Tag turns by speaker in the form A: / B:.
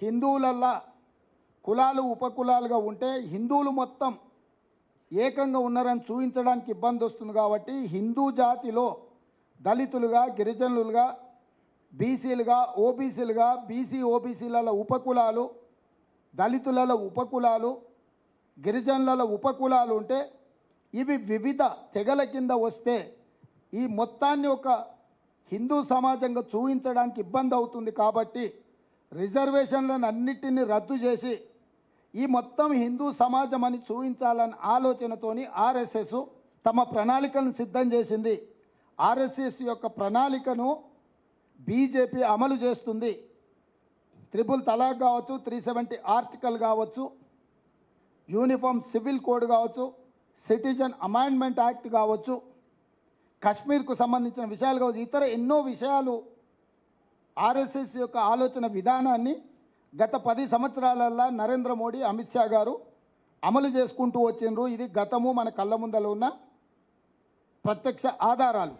A: హిందువులల్లా కులాలు ఉపకులాలుగా ఉంటే హిందువులు మొత్తం ఏకంగా ఉన్నారని చూపించడానికి ఇబ్బంది వస్తుంది కాబట్టి హిందూ జాతిలో దళితులుగా గిరిజనులుగా బీసీలుగా ఓబీసీలుగా బీసీ ఓబీసీలలో ఉపకులాలు దళితులలో ఉపకులాలు గిరిజనులలో ఉపకులాలు ఉంటే ఇవి వివిధ తెగల కింద వస్తే ఈ మొత్తాన్ని ఒక హిందూ సమాజంగా చూపించడానికి ఇబ్బంది అవుతుంది కాబట్టి రిజర్వేషన్లను అన్నిటిని రద్దు చేసి ఈ మొత్తం హిందూ సమాజం అని చూపించాలని ఆలోచనతోని ఆర్ఎస్ఎస్ తమ ప్రణాళికను సిద్ధం చేసింది. ఆర్ఎస్ఎస్ యొక్క ప్రణాళికను బీజేపీ అమలు చేస్తుంది. త్రిపుల్ తలాక్ కావచ్చు త్రీ సెవెంటీ ఆర్టికల్ కావచ్చు యూనిఫామ్ సివిల్ కోడ్ కావచ్చు సిటిజన్ అమైండ్మెంట్ యాక్ట్ కావచ్చు కశ్మీర్కు సంబంధించిన విషయాలు కావచ్చు ఇతర ఎన్నో విషయాలు ఆర్ఎస్ఎస్ యొక్క ఆలోచన విధానాన్ని గత పది సంవత్సరాలల్లో నరేంద్ర మోడీ అమిత్ షా గారు అమలు చేసుకుంటూ వచ్చిండ్రు. ఇది గతము మన కళ్ళ ముందలో ఉన్న ప్రత్యక్ష ఆధారాలు.